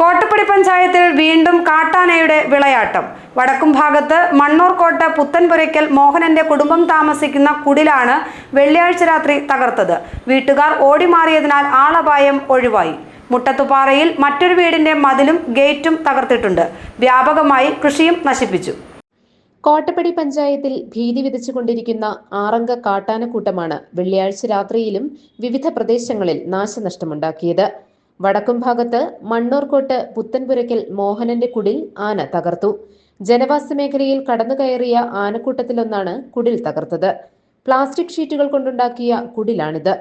കോട്ടപ്പടി പഞ്ചായത്തിൽ വീണ്ടും കാട്ടാനയുടെ വിളയാട്ടം. വടക്കും ഭാഗത്ത് മണ്ണൂർക്കോട്ട പുത്തൻപുരയ്ക്കൽ മോഹനന്റെ കുടുംബം താമസിക്കുന്ന കുടിലാണ് വെള്ളിയാഴ്ച രാത്രി തകർത്തത്. വീട്ടുകാർ ഓടിമാറിയതിനാൽ ആളപായം ഒഴിവായി. മുട്ടത്തുപാറയിൽ മറ്റൊരു വീടിന്റെ മതിലും ഗേറ്റും തകർത്തിട്ടുണ്ട്. വ്യാപകമായി കൃഷിയും നശിപ്പിച്ചു. കോട്ടപ്പടി പഞ്ചായത്തിൽ ഭീതി വിതച്ചുകൊണ്ടിരിക്കുന്ന ആറംഗ കാട്ടാനക്കൂട്ടമാണ് വെള്ളിയാഴ്ച രാത്രിയിലും വിവിധ പ്രദേശങ്ങളിൽ നാശനഷ്ടമുണ്ടാക്കിയത്. വടക്കും ഭാഗത്ത് മണ്ണൂർക്കോട്ട് പുത്തൻപുരയ്ക്കൽ മോഹനന്റെ കുടിൽ ആന തകർത്തു. ജനവാസ മേഖലയിൽ കടന്നുകയറിയ ആനക്കൂട്ടത്തിലൊന്നാണ് കുടിൽ തകർത്തത്. പ്ലാസ്റ്റിക് ഷീറ്റുകൾ കൊണ്ടുണ്ടാക്കിയ കുടിലാണിത്.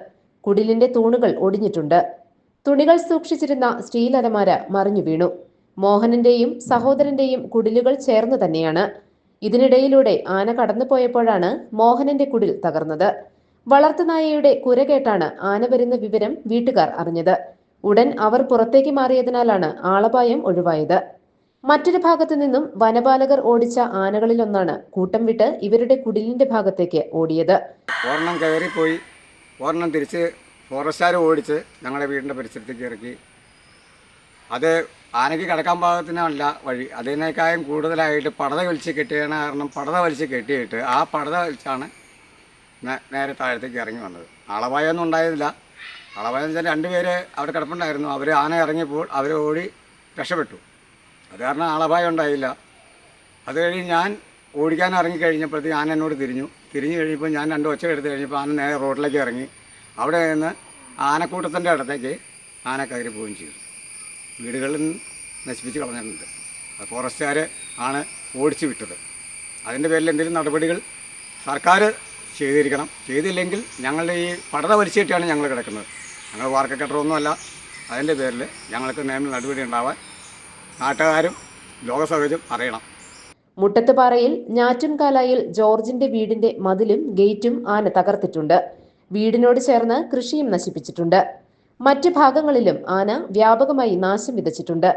കുടിലിന്റെ തൂണുകൾ ഒടിഞ്ഞിട്ടുണ്ട്. തുണികൾ സൂക്ഷിച്ചിരുന്ന സ്റ്റീൽ അലമാര മറിഞ്ഞു വീണു. മോഹനന്റെയും സഹോദരന്റെയും കുടിലുകൾ ചേർന്ന് തന്നെയാണ്. ഇതിനിടയിലൂടെ ആന കടന്നുപോയപ്പോഴാണ് മോഹനന്റെ കുടിൽ തകർന്നത്. വളർത്തുനായയുടെ കുര കേട്ടാണ് ആന വരുന്ന വിവരം വീട്ടുകാർ അറിഞ്ഞത്. ഉടൻ അവർ പുറത്തേക്ക് മാറിയതിനാലാണ് ആളപായം ഒഴിവായത്. മറ്റൊരു ഭാഗത്തു നിന്നും വനപാലകർ ഓടിച്ച ആനകളിലൊന്നാണ് കൂട്ടം വിട്ട് ഇവരുടെ കുടിലിന്റെ ഭാഗത്തേക്ക് ഓടിയത്. ഒരെണ്ണം കയറിപ്പോയി. ഒരെണ്ണം തിരിച്ച് ഫോറസ്റ്റുകാർ ഓടിച്ച് ഞങ്ങളുടെ വീടിന്റെ പരിസരത്തേക്ക് ഇറക്കി. അത് ആനയ്ക്ക് കിടക്കാൻ പാകത്തിനല്ല വഴി. അതിനേക്കാളും കൂടുതലായിട്ട് പടത വലിച്ച് കെട്ടിയാണ് കാരണം പടത വലിച്ച് കെട്ടിയിട്ട് ആ പടത വലിച്ചാണ് നേരെ താഴത്തേക്ക് ഇറങ്ങി വന്നത്. ആളപായൊന്നും ഉണ്ടായിരുന്നില്ല അളവായെന്ന് വെച്ചാൽ രണ്ടുപേര് അവിടെ കിടപ്പുണ്ടായിരുന്നു. അവർ ആന ഇറങ്ങിയപ്പോൾ അവർ ഓടി രക്ഷപ്പെട്ടു. അത് കാരണം ആളപായം ഉണ്ടായില്ല. അത് കഴിഞ്ഞ് ഞാൻ ഓടിക്കാൻ ഇറങ്ങിക്കഴിഞ്ഞപ്പോഴത്തേക്ക് ആന എന്നോട് തിരിഞ്ഞു. തിരിഞ്ഞു കഴിഞ്ഞപ്പോൾ ഞാൻ രണ്ട് ഒച്ച എടുത്ത് കഴിഞ്ഞപ്പോൾ ആന നേരെ റോഡിലേക്ക് ഇറങ്ങി. അവിടെ നിന്ന് ആനക്കൂട്ടത്തിന്റെ അടുത്തേക്ക് ആന കയറി പോവുകയും ചെയ്തു. വീടുകളിൽ നശിപ്പിച്ച് കളഞ്ഞിട്ടുണ്ട്. ഫോറസ്റ്റുകാർ ആണ് ഓടിച്ചു വിട്ടത്. അതിന്റെ പേരിൽ എന്തെങ്കിലും നടപടികൾ സർക്കാർ ചെയ്തിരിക്കണം. ചെയ്തില്ലെങ്കിൽ ഞങ്ങളുടെ ഈ പടത വലിച്ചിട്ടാണ് ഞങ്ങൾ കിടക്കുന്നത്. ഞങ്ങൾ വാർക്കക്കെട്ടറൊന്നുമല്ല അതിന്റെ പേരിൽ ഞങ്ങൾക്ക് നിയമ നടപടി ഉണ്ടാവാൻ നാട്ടുകാരും ലോകസഹജം അറിയണം. മുട്ടത്തുപാറയിൽ ഞാറ്റുംകാലായിൽ ജോർജിന്റെ വീടിന്റെ മതിലും ഗേറ്റും ആന തകർത്തിട്ടുണ്ട്. വീടിനോട് ചേർന്ന് കൃഷിയും നശിപ്പിച്ചിട്ടുണ്ട്. മറ്റു ഭാഗങ്ങളിലും ആന വ്യാപകമായി നാശം വിതച്ചിട്ടുണ്ട്.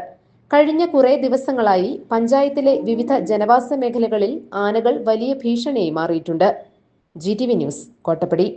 കഴിഞ്ഞ കുറെ ദിവസങ്ങളായി പഞ്ചായത്തിലെ വിവിധ ജനവാസ മേഖലകളിൽ ആനകൾ വലിയ ഭീഷണിയായി മാറിയിട്ടുണ്ട്. G T V news Kottappadi.